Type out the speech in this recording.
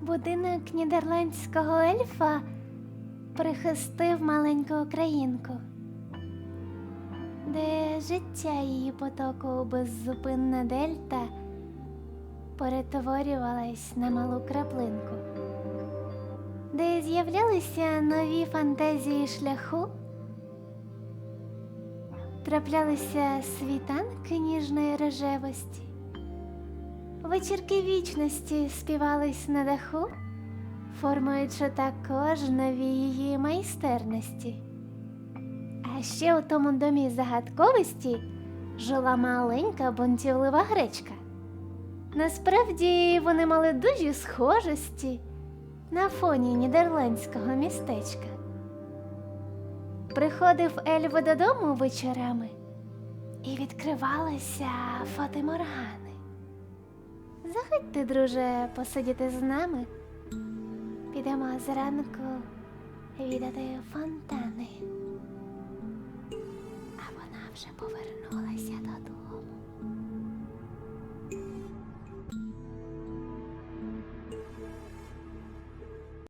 Будинок нідерландського ельфа прихистив маленьку українку, де життя її потоку беззупинна дельта перетворювалась на малу краплинку, де з'являлися нові фантазії шляху, траплялися світанки ніжної рожевості. Вечірки вічності співались на даху, формуючи також нові її майстерності. А ще у тому домі загадковості жила маленька бунтівлива гречка. Насправді вони мали дуже схожості на фоні нідерландського містечка. Приходив Ельво додому вечорами і відкривалися фотиморгани. Заходьте, друже, посидіти з нами. Підемо зранку відати фонтани. А вона вже повернулася додому.